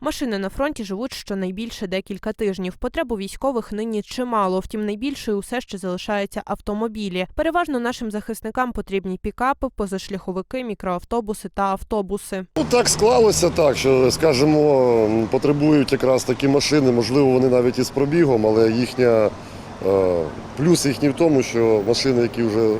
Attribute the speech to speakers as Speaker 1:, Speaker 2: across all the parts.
Speaker 1: Машини на фронті живуть щонайбільше декілька тижнів. Потреб у військових нині чимало. Втім, найбільшою усе ще залишаються автомобілі. Переважно нашим захисникам потрібні пікапи, позашляховики, мікроавтобуси та автобуси.
Speaker 2: Ну так склалося так, що скажімо, потребують якраз такі машини. Можливо, вони навіть із пробігом, але їхня е, плюс їхній в тому, що машини, які вже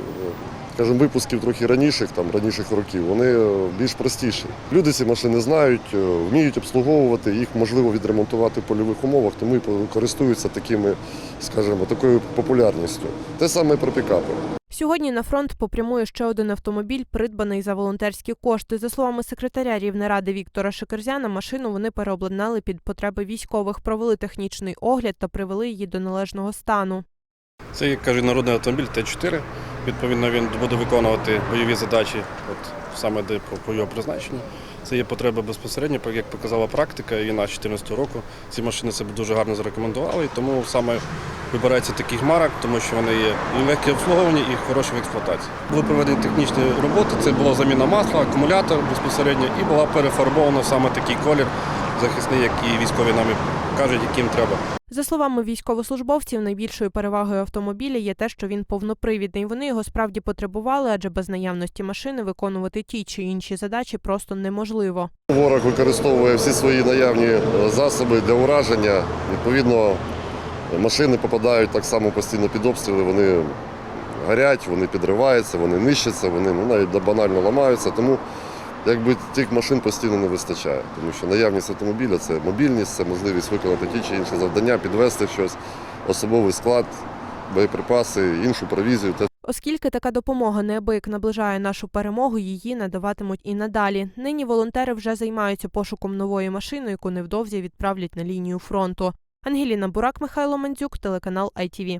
Speaker 2: скажімо, випусків трохи раніших, там раніших років, вони е, більш простіші. Люди ці машини знають, е, вміють обслуговувати, їх можливо відремонтувати в польових умовах, тому і користуються такими, скажімо, такою популярністю. Те саме і про пікапи.
Speaker 1: Сьогодні на фронт попрямує ще один автомобіль, придбаний за волонтерські кошти. За словами секретаря Рівнеради Віктора Шикерзяна, машину вони переобладнали під потреби військових, провели технічний огляд та привели її до належного стану.
Speaker 3: Це, як кажуть, народний автомобіль Т4. Відповідно, він буде виконувати бойові задачі, от саме де по його призначенню. Це є потреба безпосередньо, як показала практика, війна 2014 року. Ці машини себе дуже гарно зарекомендували, і тому саме вибирається таких марок, тому що вони є і легкі обслуговування, і хороші в експлуатації. Були проведені технічні роботи, це була заміна масла, акумулятор безпосередньо, і була перефарбована саме такий колір захисний, який військові нам і кажуть, яким треба.
Speaker 1: За словами військовослужбовців, найбільшою перевагою автомобіля є те, що він повнопривідний. Вони його справді потребували, адже без наявності машини виконувати ті чи інші задачі просто неможливо.
Speaker 2: Ворог використовує всі свої наявні засоби для ураження. Відповідно, машини попадають так само постійно під обстріли. Вони горять, вони підриваються, вони нищаться, вони ну, навіть банально ламаються. Тому якби тих машин постійно не вистачає. Тому що наявність автомобіля це мобільність, це можливість виконати ті чи інші завдання, підвести щось, особовий склад, боєприпаси, іншу провізію.
Speaker 1: Оскільки така допомога неабияк наближає нашу перемогу, її надаватимуть і надалі. Нині волонтери вже займаються пошуком нової машини, яку невдовзі відправлять на лінію фронту. Ангеліна Бурак, Михайло Мандзюк, телеканал ITV.